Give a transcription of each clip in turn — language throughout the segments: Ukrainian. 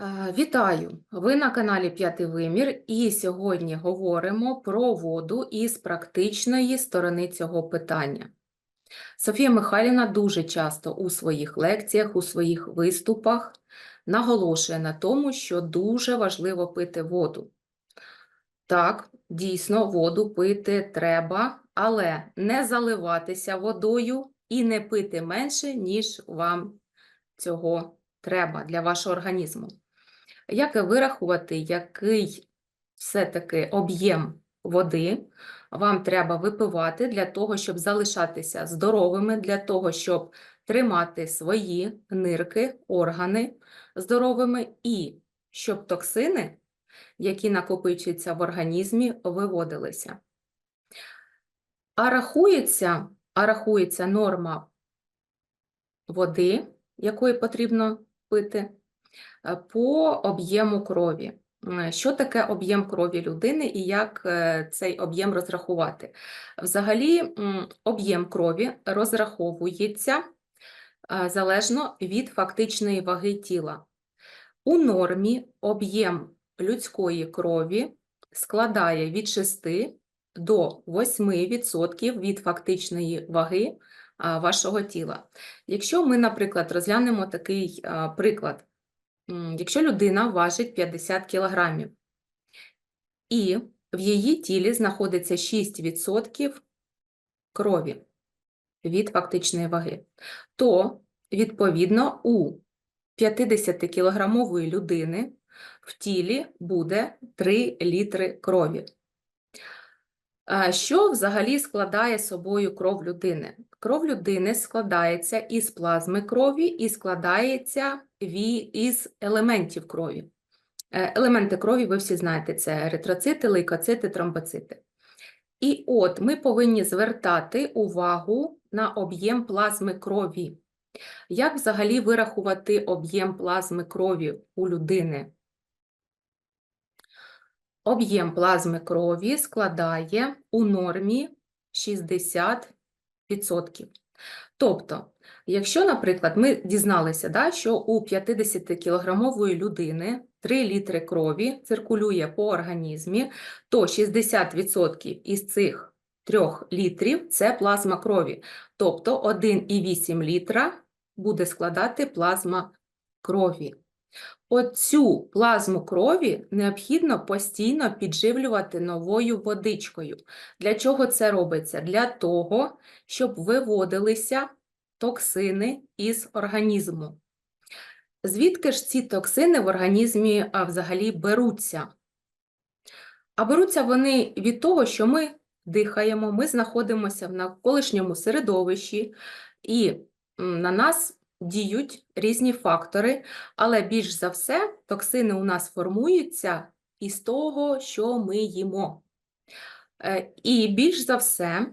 Е, Вітаю! Ви на каналі П'ятий Вимір, і сьогодні говоримо про воду із практичної сторони цього питання. Софія Михайлівна дуже часто у своїх лекціях, у своїх виступах наголошує на тому, що дуже важливо пити воду. Так, дійсно, воду пити треба, але не заливатися водою і не пити менше, ніж вам цього треба для вашого організму. Як вирахувати, який все-таки об'єм води вам треба випивати для того, щоб залишатися здоровими, для того, щоб тримати свої нирки, органи здоровими, і щоб токсини, які накопичуються в організмі, виводилися. А рахується, а рахується норма води, якої потрібно пити, по об'єму крові. Е, Що таке об'єм крові людини і як е, цей об'єм розрахувати? Взагалі, об'єм крові розраховується е, залежно від фактичної ваги тіла. У нормі об'єм людської крові складає від 6 до 8% від фактичної ваги вашого тіла. Якщо ми, наприклад, розглянемо такий приклад, якщо людина важить 50 кілограмів, і в її тілі знаходиться 6% крові від фактичної ваги, то, відповідно, у 50-кілограмової людини в тілі буде 3 літри крові. Що взагалі складає собою кров людини? Кров людини складається із плазми крові і складається із елементів крові. Е, Елементи крові ви всі знаєте, це еритроцити, лейкоцити, тромбоцити. І от ми повинні звертати увагу на об'єм плазми крові. Як взагалі вирахувати об'єм плазми крові у людини? Об'єм плазми крові складає у нормі 60%. Тобто, якщо, наприклад, ми дізналися, да, що у 50-кілограмової людини 3 літри крові циркулює по організмі, то 60% із цих 3 літрів – це плазма крові. Тобто 1,8 літра буде складати плазма крові. Оцю плазму крові необхідно постійно підживлювати новою водичкою. Для чого це робиться? Для того, щоб виводилися токсини із організму. Звідки ж ці токсини в організмі взагалі беруться? А беруться вони від того, що ми дихаємо, ми знаходимося в навколишньому середовищі, і на нас діють різні фактори, але більш за все токсини у нас формуються із того, що ми їмо. Е, І більш за все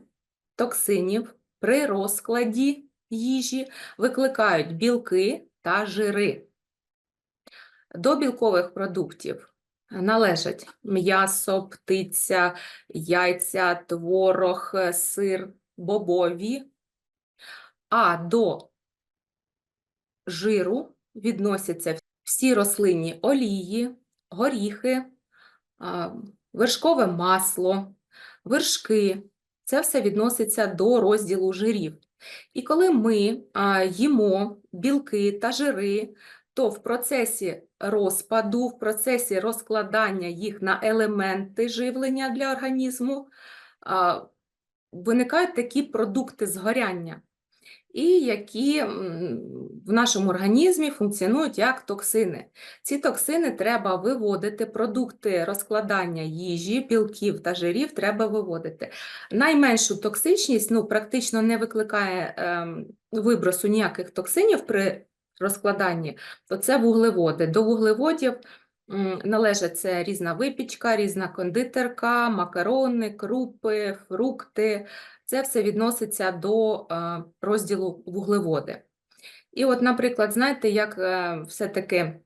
токсинів при розкладі їжі викликають білки та жири. До білкових продуктів належать м'ясо, птиця, яйця, творог, сир, бобові, а до жиру відносяться всі рослинні олії, горіхи, вершкове масло, вершки. Це все відноситься до розділу жирів. І коли ми їмо білки та жири, то в процесі розпаду, в процесі розкладання їх на елементи живлення для організму виникають такі продукти згоряння і які в нашому організмі функціонують як токсини. Ці токсини треба виводити, продукти розкладання їжі, білків та жирів треба виводити. Найменшу токсичність ну, практично не викликає ем, вибросу ніяких токсинів при розкладанні, то це вуглеводи. До вуглеводів належать це різна випічка, різна кондитерка, макарони, крупи, фрукти. Це все відноситься до е, розділу вуглеводи. І от, наприклад, знаєте, як е, все-таки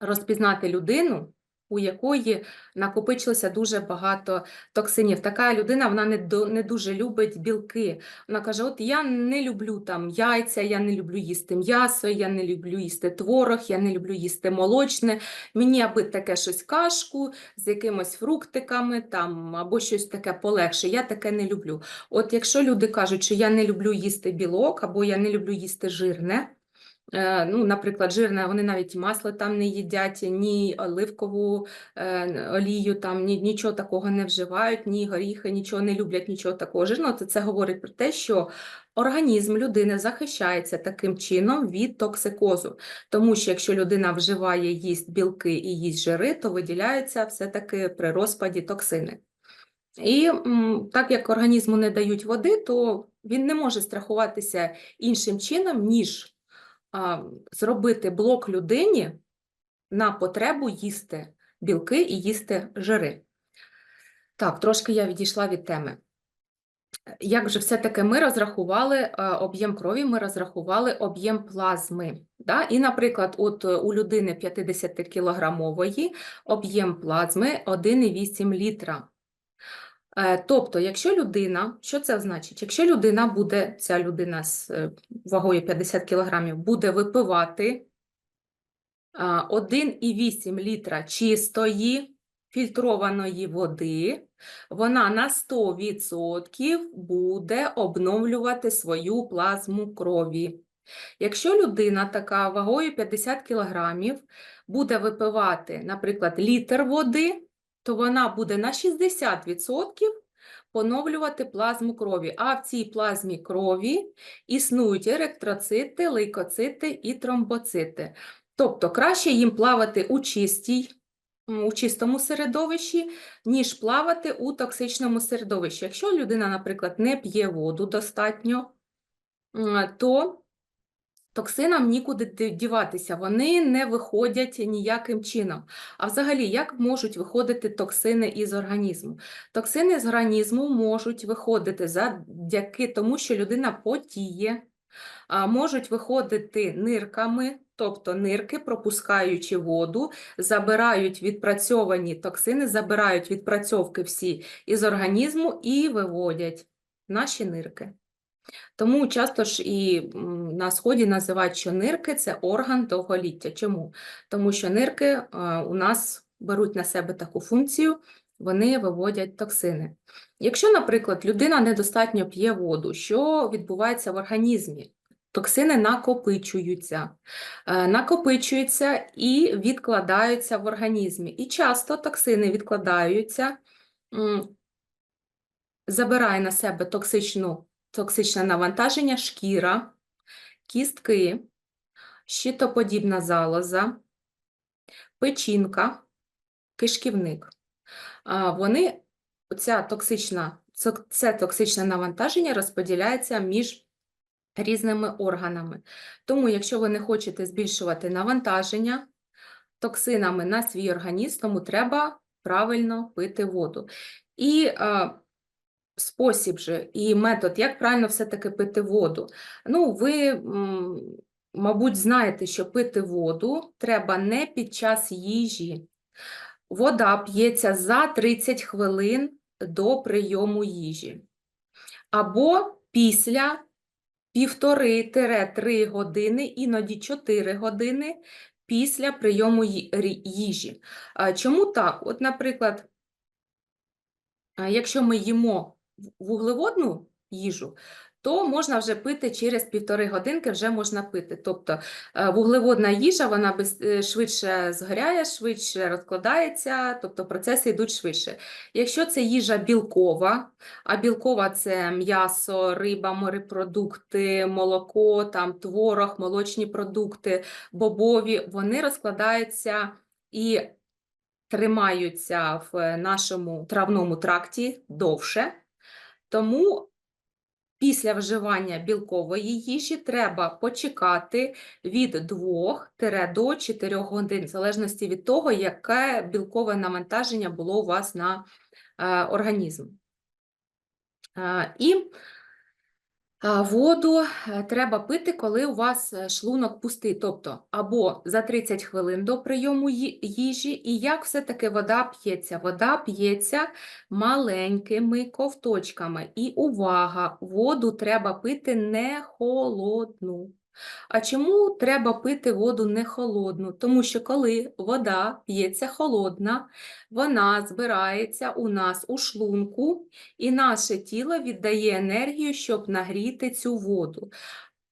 розпізнати людину, у якої накопичилося дуже багато токсинів. Така людина вона не, до, не дуже любить білки. Вона каже: От я не люблю там яйця, я не люблю їсти м'ясо, я не люблю їсти творог, я не люблю їсти молочне. Мені аби таке щось кашку з якимось фруктиками там, або щось таке полегше. Я таке не люблю. От якщо люди кажуть, що я не люблю їсти білок, або я не люблю їсти жирне. Е, Ну, наприклад, жирне, вони навіть масло там не їдять, ні оливкову е, олію, там ні, нічого такого не вживають, ні горіхи, нічого не люблять, нічого такого жирного, то це говорить про те, що організм людини захищається таким чином від токсикозу. Тому що якщо людина вживає, їсть білки і їсть жири, то виділяються все-таки при розпаді токсини. І так як організму не дають води, то він не може страхуватися іншим чином, ніж зробити блок людині на потребу їсти білки і їсти жири. Так, трошки я відійшла від теми. Як же все-таки ми розрахували об'єм крові, ми розрахували об'єм плазми. Да? І, наприклад, от е, у людини 50-кілограмової об'єм плазми 1,8 літра. Е, Тобто, якщо людина, що це значить? Якщо людина буде, ця людина з е, вагою 50 кг буде випивати 1,8 літра чистої фільтрованої води, вона на 100% буде обновлювати свою плазму крові. Якщо людина така вагою 50 кг буде випивати, наприклад, літр води, то вона буде на 60% поновлювати плазму крові. А в цій плазмі крові існують еректроцити, лейкоцити і тромбоцити. Тобто краще їм плавати у чистій, у чистому середовищі, ніж плавати у токсичному середовищі. Якщо людина, наприклад, не п'є воду достатньо, то токсинам нікуди діватися, вони не виходять ніяким чином. А взагалі, як можуть виходити токсини із організму? Токсини з організму можуть виходити завдяки тому, що людина потіє, можуть виходити нирками, тобто нирки, пропускаючи воду, забирають відпрацьовані токсини, забирають відпрацьовки всі із організму і виводять наші нирки. Тому часто ж і на сході називають, що нирки це орган довголіття. Чому? Тому що нирки е, у нас беруть на себе таку функцію, вони виводять токсини. Якщо, наприклад, людина недостатньо п'є воду, що відбувається в організмі? Токсини накопичуються, Е, накопичуються і відкладаються в організмі. І часто токсини відкладаються, забирає на себе токсичну токсичне навантаження шкіра, кістки, щитоподібна залоза, печінка, кишківник. Вони, ця токсична, це- токсичне навантаження розподіляється між різними органами. Тому, якщо ви не хочете збільшувати навантаження токсинами на свій організм, тому треба правильно пити воду. І спосіб же і метод, як правильно все-таки пити воду. Ну, ви, мабуть, знаєте, що пити воду треба не під час їжі. Вода п'ється за 30 хвилин до прийому їжі. Або після півтори-три години, іноді 4 години після прийому їжі. Чому так? От, наприклад, Якщо ми їмо вуглеводну їжу, то можна вже пити через півтори годинки, вже можна пити. Тобто е, вуглеводна їжа вона е, швидше згоряє, швидше розкладається, тобто процеси йдуть швидше. Якщо це їжа білкова, а білкова це м'ясо, риба, морепродукти, молоко, там, творог, молочні продукти, бобові, вони розкладаються і тримаються в нашому травному тракті довше, тому після вживання білкової їжі треба почекати від 2 до 4 годин, в залежності від того, яке білкове навантаження було у вас на е, організм. Е, і Воду е, треба пити, коли у вас е, шлунок пустий, тобто або за 30 хвилин до прийому їжі. І як все-таки вода п'ється? Вода п'ється маленькими ковточками. І увага, воду треба пити не холодну. А чому треба пити воду не холодну? Тому що коли вода п'ється холодна, вона збирається у нас у шлунку, і наше тіло віддає енергію, щоб нагріти цю воду.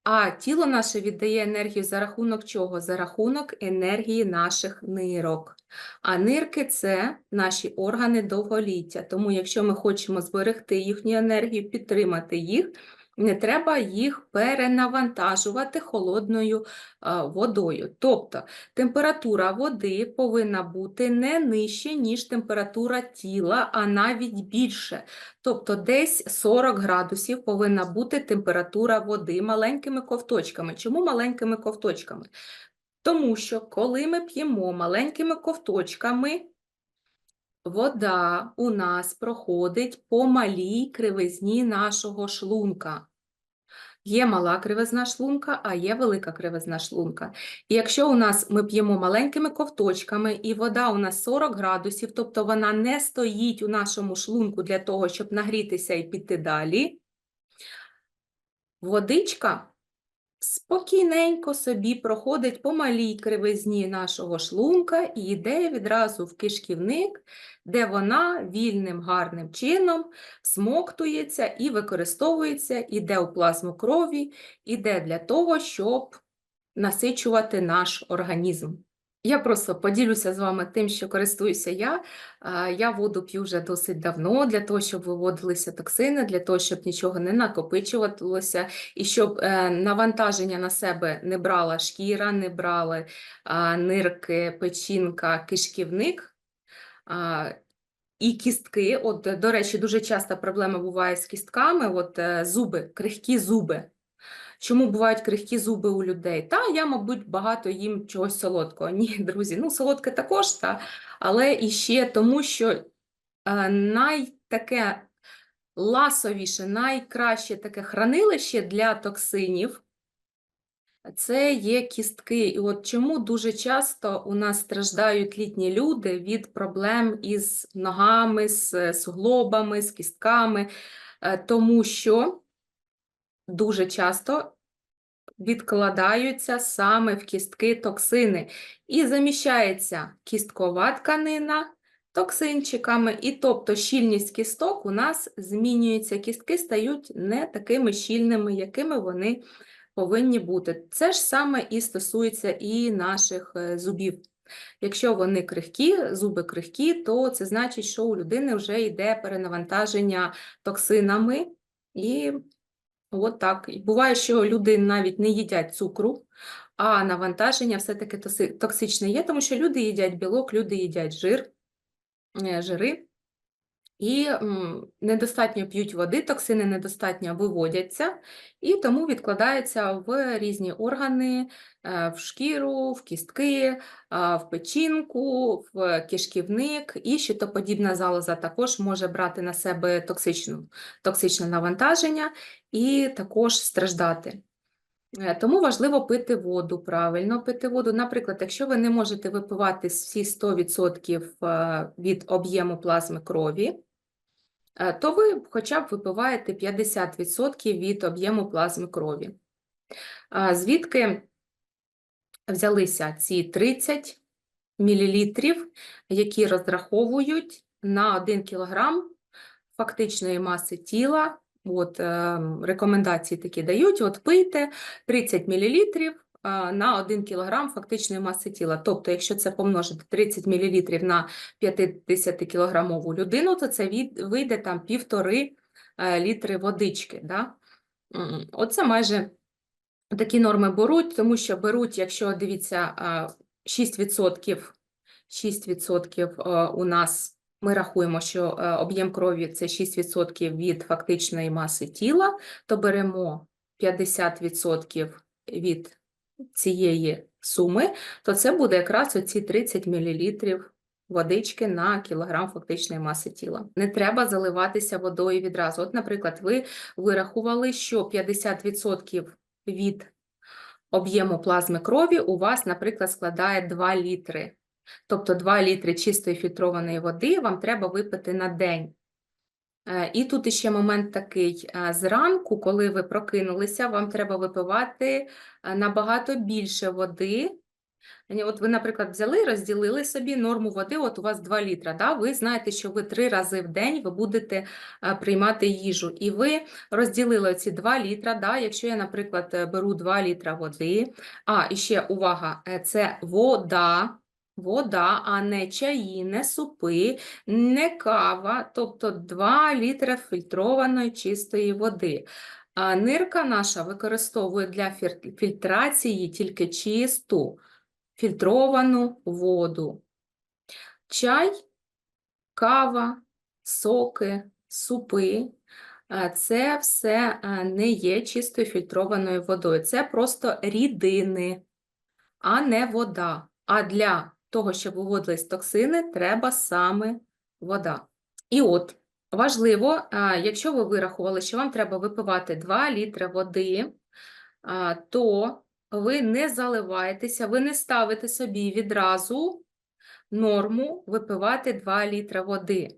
А тіло наше віддає енергію за рахунок чого? За рахунок енергії наших нирок. А нирки це наші органи довголіття. Тому, якщо ми хочемо зберегти їхню енергію, підтримати їх, не треба їх перенавантажувати холодною водою. Тобто температура води повинна бути не нижче, ніж температура тіла, а навіть більше. Тобто десь 40 градусів повинна бути температура води маленькими ковточками. Чому маленькими ковточками? Тому що коли ми п'ємо маленькими ковточками, вода у нас проходить по малій кривизні нашого шлунка. Є мала кривизна шлунка, а є велика кривизна шлунка. І якщо у нас ми п'ємо маленькими ковточками, і вода у нас 40 градусів, тобто вона не стоїть у нашому шлунку для того, щоб нагрітися і піти далі, водичка спокійненько собі проходить по малій кривизні нашого шлунка і йде відразу в кишківник, де вона вільним гарним чином смоктується і використовується, іде у плазму крові, іде для того, щоб насичувати наш організм. Я просто поділюся з вами тим, що користуюся я. Я воду п'ю вже досить давно для того, щоб виводилися токсини, для того, щоб нічого не накопичувалося, і щоб е, навантаження на себе не брала шкіра, не брали нирки, печінка, кишківник. І кістки, от, до речі, дуже часто проблема буває з кістками, от е, зуби, крихкі зуби. Чому бувають крихкі зуби у людей? Та я, мабуть, багато їм чогось солодкого. Ні, друзі, ну солодке також, та, але і ще тому, що е, найтаке ласовіше, найкраще таке хранилище для токсинів це є кістки. І от чому дуже часто у нас страждають літні люди від проблем із ногами, з суглобами, з кістками, е, тому що дуже часто відкладаються саме в кістки токсини і заміщається кісткова тканина токсинчиками, і тобто щільність кісток у нас змінюється, кістки стають не такими щільними, якими вони повинні бути. Це ж саме і стосується і наших е, зубів. Якщо вони крихкі, зуби крихкі, то це значить, що у людини вже йде перенавантаження токсинами, і от так. І буває, що люди навіть не їдять цукру, а навантаження все-таки токсичне є, тому що люди їдять білок, люди їдять жир, е, жири. І недостатньо п'ють води, токсини недостатньо виводяться, і тому відкладаються в різні органи, е, в шкіру, в кістки, в печінку, в кишківник, і щитоподібна залоза також може брати на себе токсичну, токсичне навантаження і також страждати. Е, Тому важливо пити воду, правильно пити воду. Наприклад, якщо ви не можете випивати всі 100% е, від об'єму плазми крові, е, то ви хоча б випиваєте 50% від об'єму плазми крові. Звідки взялися ці 30 мл, які розраховують на 1 кг фактичної маси тіла. От, е, рекомендації такі дають, от пийте 30 мл на 1 кг фактичної маси тіла. Тобто, якщо це помножити 30 мл на 50-кілограмову людину, то це від, вийде там півтори е, літри водички. Да? Оце майже такі норми беруть, тому що беруть, якщо дивіться, а, 6%, 6% е, у нас ми рахуємо, що е, об'єм крові це 6% від фактичної маси тіла, то беремо 50% від цієї суми, то це буде якраз оці 30 мл водички на кілограм фактичної маси тіла. Не треба заливатися водою відразу. От, наприклад, ви вирахували, що 50% від об'єму плазми крові у вас, наприклад, складає 2 літри. Тобто 2 літри чистої фільтрованої води вам треба випити на день. Е, І тут іще момент такий. е, Зранку, коли ви прокинулися, вам треба випивати е, набагато більше води. От ви, наприклад, взяли, розділили собі норму води, от у вас 2 літра, да? ви знаєте, що ви 3 рази в день ви будете приймати їжу. І ви розділили ці 2 літра, да? якщо я, наприклад, беру 2 літра води, а, і ще увага, це вода, вода, а не чаї, не супи, не кава, тобто 2 літра фільтрованої чистої води. А нирка наша використовує для фільтрації тільки чисту фільтровану воду. Чай, кава, соки, супи це все е, не є чистою фільтрованою водою. Це просто рідини, а не вода. А для того, щоб виводились токсини, треба саме вода. І от, важливо, якщо ви вирахували, що вам треба випивати 2 літри води, то ви не заливаєтеся, ви не ставите собі відразу норму випивати 2 літри води.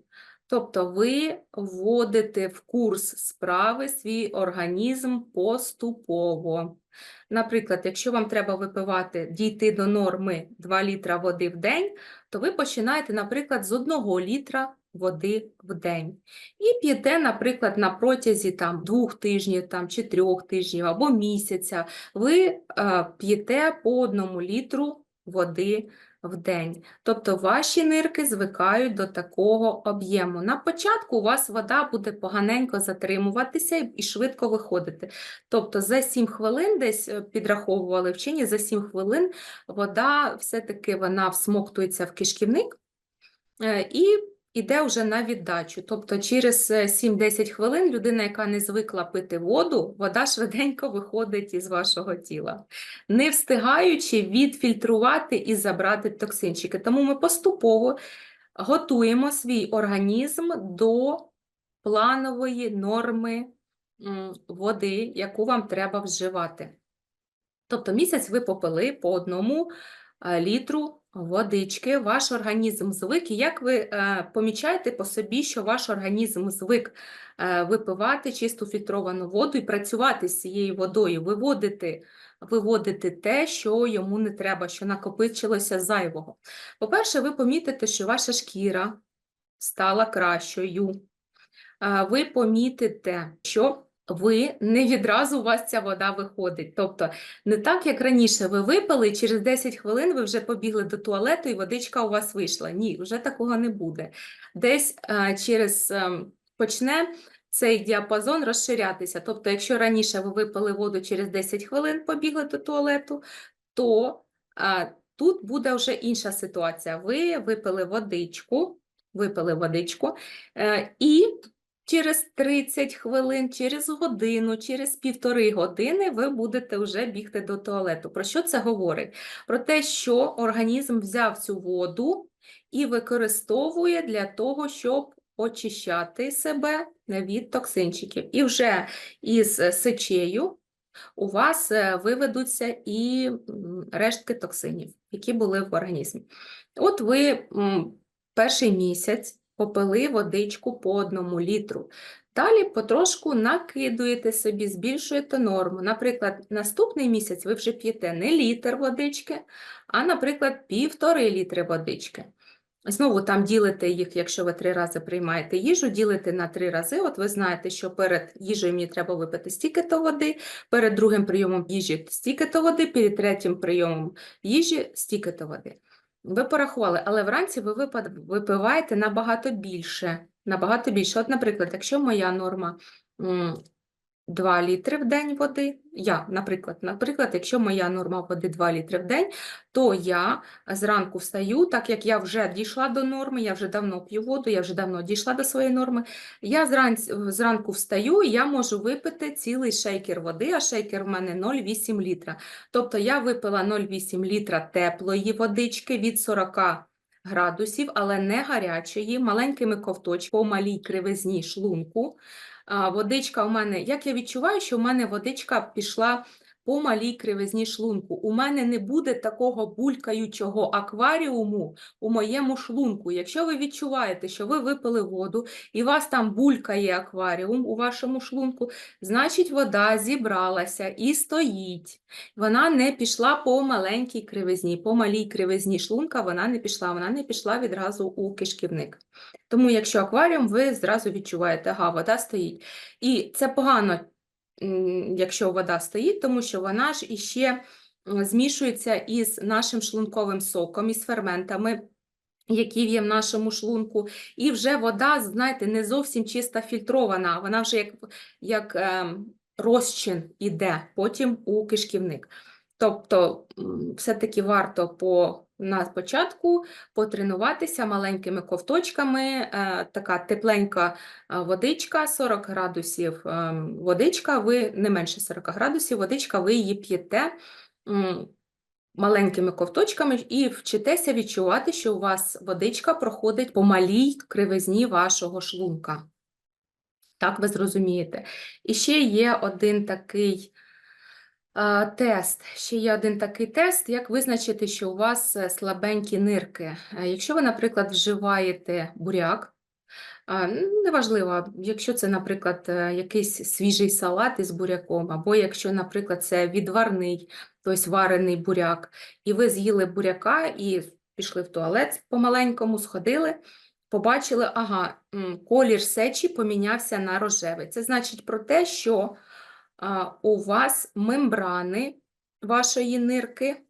Тобто ви вводите в курс справи свій організм поступово. Наприклад, якщо вам треба випивати, дійти до норми 2 літра води в день, то ви починаєте, наприклад, з 1 літра води в день. І п'єте, наприклад, на протязі там, двох тижнів там, чи трьох тижнів або місяця, ви е, п'єте по одному літру води в день. Тобто ваші нирки звикають до такого об'єму. На початку у вас вода буде поганенько затримуватися і- швидко виходити. Тобто за 7 хвилин десь е, підраховували вчені, за 7 хвилин вода все-таки вона всмоктується в кишківник е, і іде вже на віддачу. Тобто через е, 7-10 хвилин людина, яка не звикла пити воду, вода швиденько виходить із вашого тіла, не встигаючи відфільтрувати і забрати токсинчики. Тому ми поступово готуємо свій організм до планової норми води, яку вам треба вживати. Тобто місяць ви попили по одному е, літру водички, ваш організм звик, і як ви е, помічаєте по собі, що ваш організм звик е, випивати чисту фільтровану воду і працювати з цією водою, виводити, виводити те, що йому не треба, що накопичилося зайвого. По-перше, ви помітите, що ваша шкіра стала кращою. Е, Ви помітите, що ви не відразу у вас ця вода виходить. Тобто не так, як раніше ви випили, через 10 хвилин ви вже побігли до туалету і водичка у вас вийшла. Ні, вже такого не буде. Десь е, через ем, почне цей діапазон розширятися. Тобто, якщо раніше ви випили воду через 10 хвилин, побігли до туалету, то е, тут буде вже інша ситуація. Ви випили водичку, випили водичку, е, і Через 30 хвилин, через годину, через півтори години ви будете вже бігти до туалету. Про що це говорить? Про те, що організм взяв цю воду і використовує для того, щоб очищати себе від токсинчиків. І вже із сечею у вас е, виведуться і рештки токсинів, які були в організмі. От ви перший місяць попили водичку по одному літру. Далі потрошку накидуєте собі, збільшуєте норму. Наприклад, наступний місяць ви вже п'єте не літр водички, а, наприклад, півтори літри водички. Знову там ділите їх, якщо ви три рази приймаєте їжу, ділите на три рази. От ви знаєте, що перед їжею мені треба випити стільки-то води, перед другим прийомом їжі стільки-то води, перед третім прийомом їжі стільки-то води. Ви порахували, але вранці ви випиваєте набагато більше. Набагато більше. От, наприклад, якщо моя норма 2 літри в день води, я, наприклад, наприклад, якщо моя норма води 2 літри в день, то я зранку встаю, так як я вже дійшла до норми, я вже давно п'ю воду, я вже давно дійшла до своєї норми. Я зранці, зранку встаю і я можу випити цілий шейкер води, а шейкер в мене 0,8 літра. Тобто я випила 0,8 літра теплої водички від 40 градусів, але не гарячої, маленькими ковточками по малій кривизні шлунку. Водичка у мене, як я відчуваю, що у мене водичка пішла по малій кривизні шлунку. У мене не буде такого булькаючого акваріуму у моєму шлунку. Якщо ви відчуваєте, що ви випили воду і у вас там булькає акваріум у вашому шлунку, значить вода зібралася і стоїть. Вона не пішла по маленькій кривизні, по малій кривизні шлунка вона не пішла, вона не пішла відразу у кишківник. Тому, якщо акваріум, ви зразу відчуваєте, ага, вода стоїть. І це погано, якщо вода стоїть, тому що вона ж іще змішується із нашим шлунковим соком, із ферментами. Які є в нашому шлунку, і вже вода, знаєте, не зовсім чиста фільтрована, вона вже як, як ем, розчин іде потім у кишківник. Тобто, все-таки варто по, на початку потренуватися маленькими ковточками, е, така тепленька е, водичка, 40 градусів е, водичка, ви не менше 40 градусів водичка, ви її п'єте маленькими ковточками і вчитеся відчувати, що у вас водичка проходить по малій кривизні вашого шлунка. Так ви зрозумієте. І ще є один такий тест. Ще є один такий тест, як визначити, що у вас е, слабенькі нирки. Е, Якщо ви, наприклад, вживаєте буряк, неважливо, якщо це, наприклад, е, якийсь свіжий салат із буряком, або якщо, наприклад, це відварний, тобто варений буряк, і ви з'їли буряка і пішли в туалет помаленькому, сходили, побачили, ага, колір сечі помінявся на рожевий. Це значить про те, що у вас мембрани вашої нирки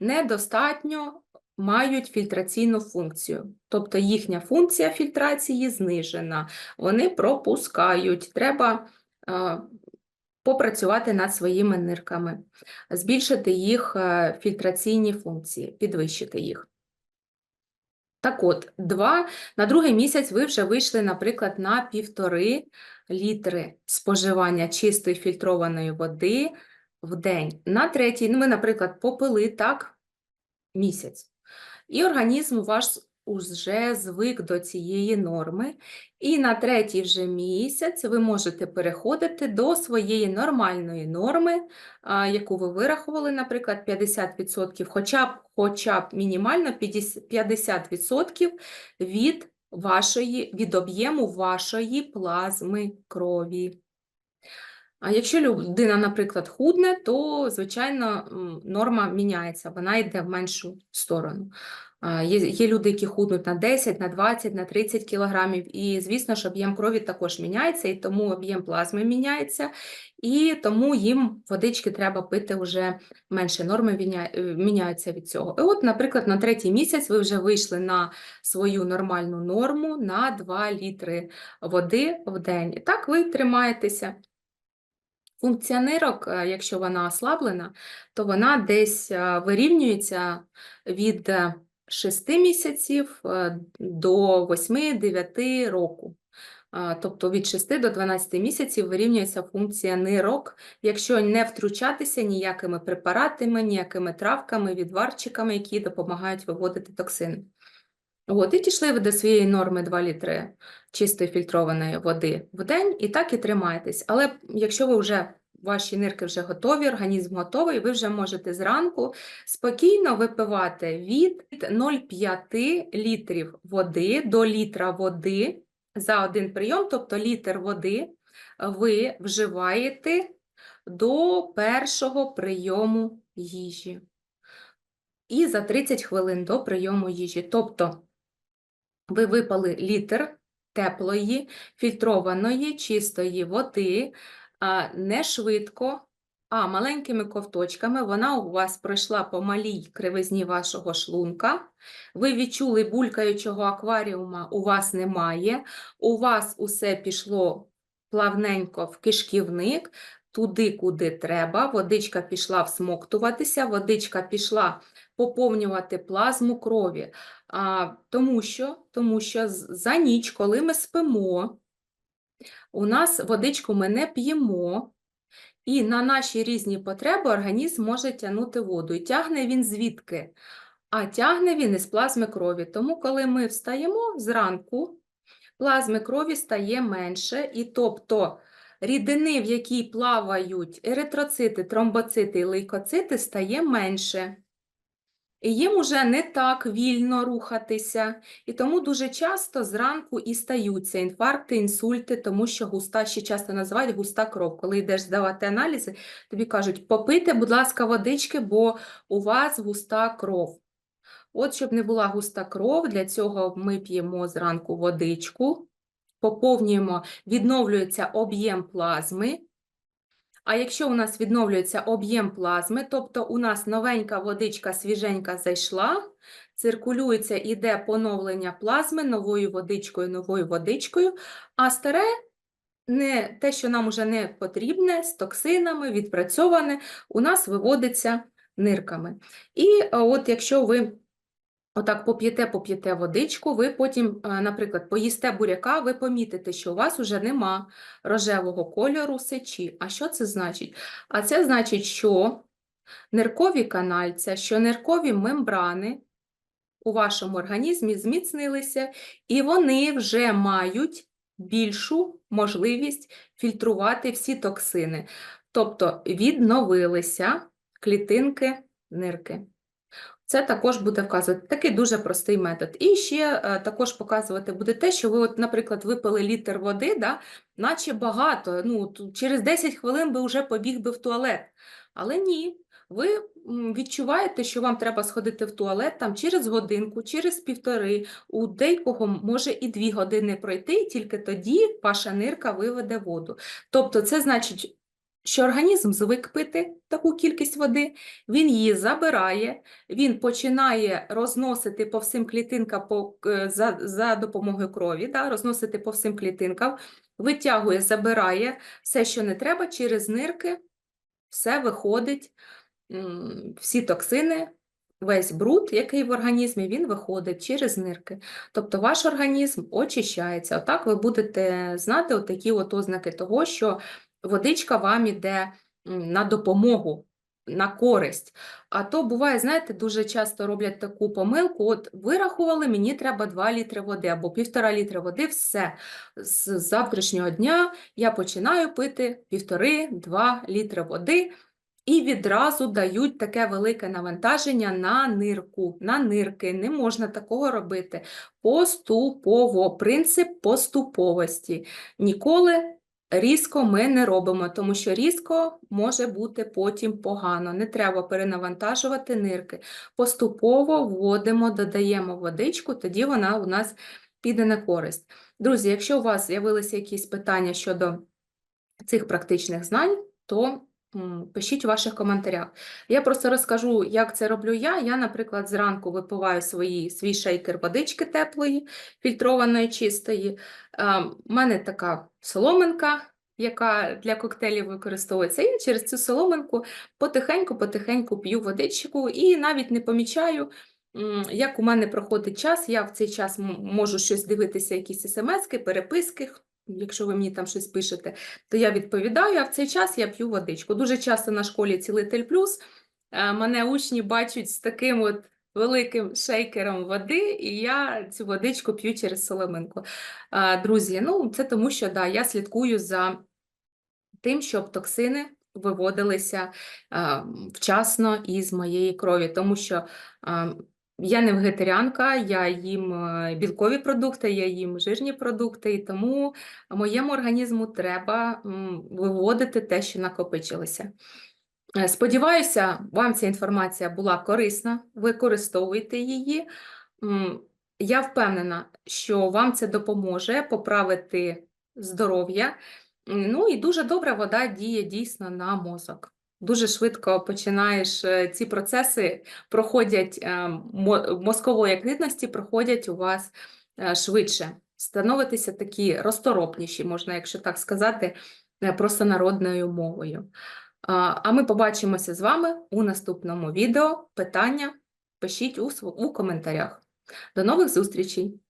недостатньо мають фільтраційну функцію. Тобто їхня функція фільтрації знижена, вони пропускають. Треба попрацювати над своїми нирками, збільшити їх е, фільтраційні функції, підвищити їх. Так от, два, на другий місяць ви вже вийшли, наприклад, на півтори літри споживання чистої фільтрованої води в день. На третій, ну, ви, наприклад, попили так місяць, і організм ваш уже звик до цієї норми, і на третій вже місяць ви можете переходити до своєї нормальної норми, яку ви вирахували, наприклад, 50%, хоча б, хоча б мінімально 50 50% від вашої, від об'єму вашої плазми крові. А якщо людина, наприклад, худне, то, звичайно, норма міняється, вона йде в меншу сторону. Є, є люди, які худнуть на 10, на 20, на 30 кілограмів, і, звісно ж, об'єм крові також міняється, і тому об'єм плазми міняється, і тому їм водички треба пити вже менше, норми е, міняються від цього. І от, наприклад, на третій місяць ви вже вийшли на свою нормальну норму на 2 літри води в день. І так ви тримаєтеся. Функція нирок, е, якщо вона ослаблена, то вона десь е, вирівнюється від 6 місяців е, до 8-9 року. Тобто від 6 до 12 місяців вирівнюється функція нирок, якщо не втручатися ніякими препаратами, ніякими травками, відварчиками, які допомагають виводити токсини. От, і дійшли ви до своєї норми 2 літри чистої фільтрованої води в день, і так і тримаєтесь. Але якщо ви вже ваші нирки вже готові, організм готовий, ви вже можете зранку спокійно випивати від 0,5 літрів води до літра води за один прийом, тобто літр води ви вживаєте до першого прийому їжі. І за 30 хвилин до прийому їжі. Тобто ви випали літр теплої, фільтрованої, чистої води, не швидко, а маленькими ковточками. Вона у вас пройшла по малій кривизні вашого шлунка. Ви відчули булькаючого акваріума, у вас немає. У вас усе пішло плавненько в кишківник, туди, куди треба. Водичка пішла всмоктуватися, водичка пішла поповнювати плазму крові. А, тому що, тому що за ніч, коли ми спимо, у нас водичку ми не п'ємо, і на наші різні потреби організм може тягнути воду. І тягне він звідки? а тягне він із плазми крові. Тому, коли ми встаємо зранку, плазми крові стає менше, і тобто рідини, в якій плавають еритроцити, тромбоцити і лейкоцити, стає менше. Їм уже не так вільно рухатися, і тому дуже часто зранку і стаються інфаркти, інсульти, тому що густа, ще часто називають густа кров. Коли йдеш здавати аналізи, тобі кажуть, попийте, будь ласка, водички, бо у вас густа кров. От, щоб не була густа кров, для цього ми п'ємо зранку водичку, поповнюємо, відновлюється об'єм плазми. А якщо у нас відновлюється об'єм плазми, тобто у нас новенька водичка свіженька зайшла, циркулюється, іде поновлення плазми новою водичкою, новою водичкою, а старе не те, що нам уже не потрібне, з токсинами, відпрацьоване, у нас виводиться нирками. І е, от якщо ви отак поп'єте, поп'єте водичку, ви потім, е, наприклад, поїсте буряка, ви помітите, що у вас уже нема рожевого кольору сечі. А що це значить? А це значить, що ниркові канальця, що ниркові мембрани у вашому організмі зміцнилися, і вони вже мають більшу можливість фільтрувати всі токсини. Тобто відновилися клітинки нирки. Це також буде вказувати такий дуже простий метод. І ще е, також показувати буде те, що ви, от, наприклад, випили літр води, да, наче багато. Ну, через 10 хвилин би вже побіг би в туалет. Але ні, ви відчуваєте, що вам треба сходити в туалет там через годинку, через півтори. У деякого може і дві години пройти, і тільки тоді ваша нирка виведе воду. Тобто, це значить, що організм звик пити таку кількість води, він її забирає, він починає розносити по всім клітинкам по, е, за, за допомогою крові, да, розносити по всім клітинкам, витягує, забирає все, що не треба, через нирки все виходить, всі токсини, весь бруд, який в організмі, він виходить через нирки. Тобто ваш організм очищається. Отак ви будете знати отакі от ознаки того, що водичка вам іде на допомогу, на користь. А то буває, знаєте, дуже часто роблять таку помилку: от вирахували, мені треба 2 літри води або півтора літри води, все. З завтрашнього дня я починаю пити півтори-два літри води. І відразу дають таке велике навантаження на нирку, на нирки. Не можна такого робити. Поступово, принцип поступовості. Ніколи різко ми не робимо, тому що різко може бути потім погано. Не треба перенавантажувати нирки. Поступово вводимо, додаємо водичку, тоді вона у нас піде на користь. Друзі, якщо у вас з'явилися якісь питання щодо цих практичних знань, то пишіть у ваших коментарях. Я просто розкажу, як це роблю я. Я, наприклад, зранку випиваю свої, свій шейкер водички теплої, фільтрованої, чистої. У мене така соломинка, яка для коктейлів використовується. І через цю соломинку потихеньку-потихеньку п'ю водичку і навіть не помічаю, як у мене проходить час. Я в цей час можу щось дивитися, якісь смски, переписки. Якщо ви мені там щось пишете, то я відповідаю, а в цей час я п'ю водичку. Дуже часто на школі цілитель плюс е, мене учні бачать з таким от великим шейкером води, і я цю водичку п'ю через соломинку. Е, Друзі, ну це тому, що да, я слідкую за тим, щоб токсини виводилися е, вчасно із моєї крові, тому що е, я не вегетаріанка, я їм е, білкові продукти, я їм жирні продукти, і тому моєму організму треба виводити те, що накопичилося. Е, Сподіваюся, вам ця інформація була корисна, використовуйте її. Я впевнена, що вам це допоможе поправити здоров'я. Ну і дуже добра вода діє дійсно на мозок. Дуже швидко починаєш е, ці процеси проходять е, мозкової активності, проходять у вас е, швидше. Становитися такі розторопніші, можна, якщо так сказати, е, простонародною мовою. А ми побачимося з вами у наступному відео. Питання пишіть у коментарях. До нових зустрічей!